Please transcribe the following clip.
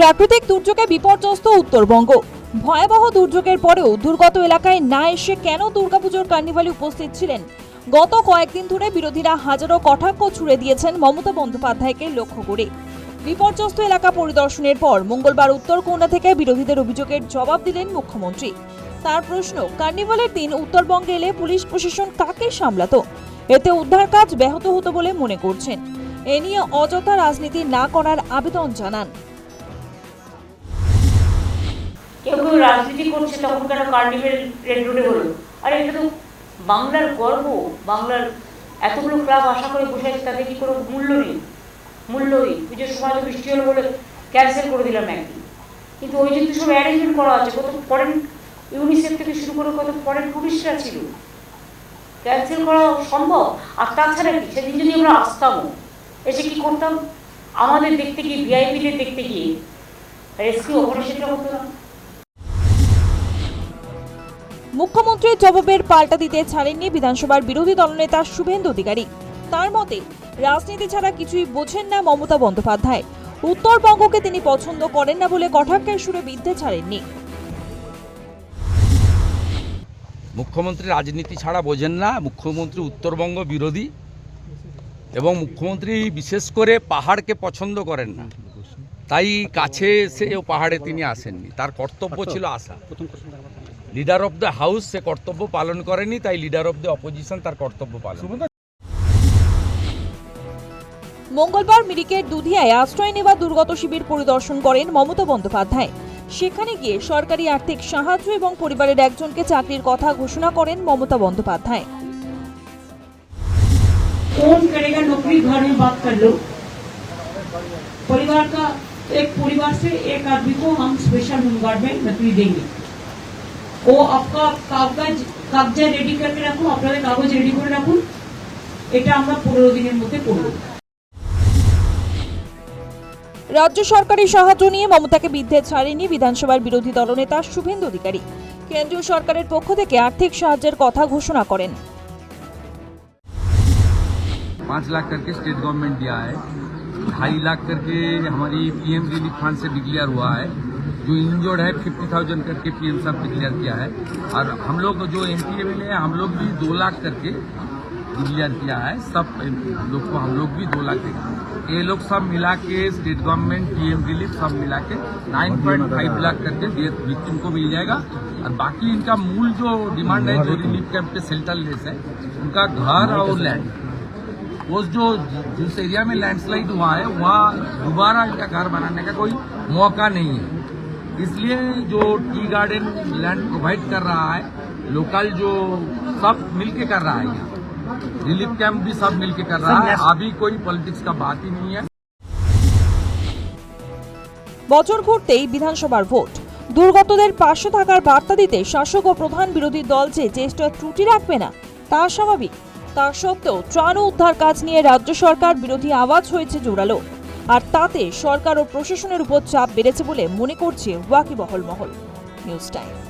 প্রাকৃতিক দুর্যোগে বিপর্যস্ত উত্তরবঙ্গ। ভয়াবহ দুর্যোগের পরেও দুর্গত এলাকায় না এসে কেন দুর্গাপুজোর কার্নিভালে উপস্থিত ছিলেন? গত কয়েকদিন ধরে বিরোধীরা হাজারো কটাক্ষ ছুড়ে দিয়েছেন মমতা বন্দ্যোপাধ্যায়কে লক্ষ্য করে। বিপর্যস্ত এলাকা পরিদর্শনের পর মঙ্গলবার উত্তর কোন্ডা থেকে বিরোধীদের অভিযোগের জবাব দিলেন মুখ্যমন্ত্রী। তার প্রশ্ন, কার্নিভালের দিন উত্তরবঙ্গে এলে পুলিশ প্রশাসন কাকে সামলাত? এতে উদ্ধার কাজ ব্যাহত হতো বলে মনে করছেন। এ নিয়ে অযথা রাজনীতি না করার আবেদন জানান। কেউ কেউ রাজনীতি করছে, তখন কেন কার্নিভেল রেড রোডে হলো? আর এটা তো বাংলার গর্ব, বাংলার এতগুলো ক্লাব আশা করে বসে আছে, তাদের কি কোনো মূল্য নেই? মূল্যই পুজোর সময় তো বৃষ্টি হলো বলে ক্যান্সেল করে দিলাম একদিন। কিন্তু ওই জন্য সব অ্যারেঞ্জমেন্ট করা আছে, কত ফরেন ইউনিসেফ থেকে শুরু করে কত ফরেন টুরিস্টরা ছিল। ক্যান্সেল করা সম্ভব? আর তাছাড়া কি? সেদিন যদি আমরা আসতামও এসে কি করতাম? আমাদের দেখতে গিয়ে ভিআইপিদের দেখতে গিয়ে রেস্কিউ অপারেশনটা না মুখ্যমন্ত্রীর জবাবের পাল্টা দিতে ছাড়েননি বিধানসভার বিরোধী দলনেতা শুভেন্দু অধিকারী। তার মতে, রাজনীতি ছাড়া কিছুই বোঝেন না মমতা বন্দ্যোপাধ্যায়। উত্তরবঙ্গকে তিনি পছন্দ করেন না বলে কটাক্ষের সুরে বিদ্ধে ছাড়েননি। মুখ্যমন্ত্রী রাজনীতি ছাড়া বোঝেন না। মুখ্যমন্ত্রী উত্তরবঙ্গ বিরোধী এবং মুখ্যমন্ত্রী বিশেষ করে পাহাড়কে পছন্দ করেন না। তাই কাছে এসে ও পাহাড়ে তিনি আসেননি তার কর্তব্য ছিল আসা লিডার অফ দ্য হাউস সে কর্তব্য পালন করেনি তাই লিডার অফ দ্য অপোজিশন তার কর্তব্য পালন করেছে। মঙ্গলবার মিরিকের দুধিয়ায় আশ্রয় নেওয়া দুর্গত শিবির পরিদর্শন করেন মমতা বন্দ্যোপাধ্যায় সেখানে গিয়ে সরকারি আর্থিক সাহায্য এবং পরিবারের একজনকে চাকরির কথা ঘোষণা করেন মমতা বন্দ্যোপাধ্যায় कौन करेगा नौकरी घर में बात कर लो परिवार का एक परिवार से एक आदमी को हम स्पेशल होमगार्ड में नौकरी देंगे ও आपका কাগজ কাগজা রেডি করে রাখুন আপনাদের কাগজ রেডি করে রাখুন এটা আমরা পনেরো দিনের মধ্যে করব রাজ্য সরকারি সাহায্য নিয়ে মমতাকে বিদ্ধে ছাড়েনি বিধানসভার বিরোধী দলনেতা শুভেন্দু অধিকারী কেন্দ্রীয় সরকারের পক্ষ থেকে আর্থিক সাহায্যের কথা ঘোষণা করেন पाँच लाख करके स्टेट गवर्नमेंट दिया है ढाई लाख करके हमारी पीएम रिलीफ फंड से डिक्लेयर हुआ है। जो इंजोर्ड है फिफ्टी थाउज़ेंड करके पीएम साहब डिक्लेयर किया है। और हम लोग जो एम पी एम हैं, हम लोग भी दो लाख करके डिक्लेयर किया है। सब लोग को हम लोग भी दो लाख देंगे। ये लोग सब मिला के स्टेट गवर्नमेंट पीएम रिलीफ सब मिला के नाइन पॉइंट फाइव लाख करके विक्टिम को मिल जाएगा। और बाकी इनका मूल जो डिमांड है, जो रिलीफ कैंप पे सेल्टर लेस है, उनका घर और लैंड वो जो जिस एरिया में लैंडस्लाइड हुआ है वहाँ दोबारा इनका घर बनाने का कोई मौका नहीं है इसलिए जो टी गार्डन लैंड प्रोवाइड कर रहा है लोकल जो सब मिलके कर रहा है यहाँ रिलीफ कैंप भी सब मिलके कर रहा है अभी कोई पॉलिटिक्स का बात ही नहीं है বছর ঘুরতেই বিধানসভার ভোট দুর্গতদের পাশে থাকার বার্তা দিতে শাসক ও প্রধান বিরোধী দল যে চেষ্টা ত্রুটি রাখবে না তা স্বাভাবিক তা সত্ত্বেও ত্রাণ উদ্ধার কাজ নিয়ে রাজ্য সরকার বিরোধী আওয়াজ হয়েছে জোরালো। আর তাতে সরকার ও প্রশাসনের উপর চাপ বেড়েছে বলে মনে করছে ওয়াকিবহল মহল নিউজ টাইম।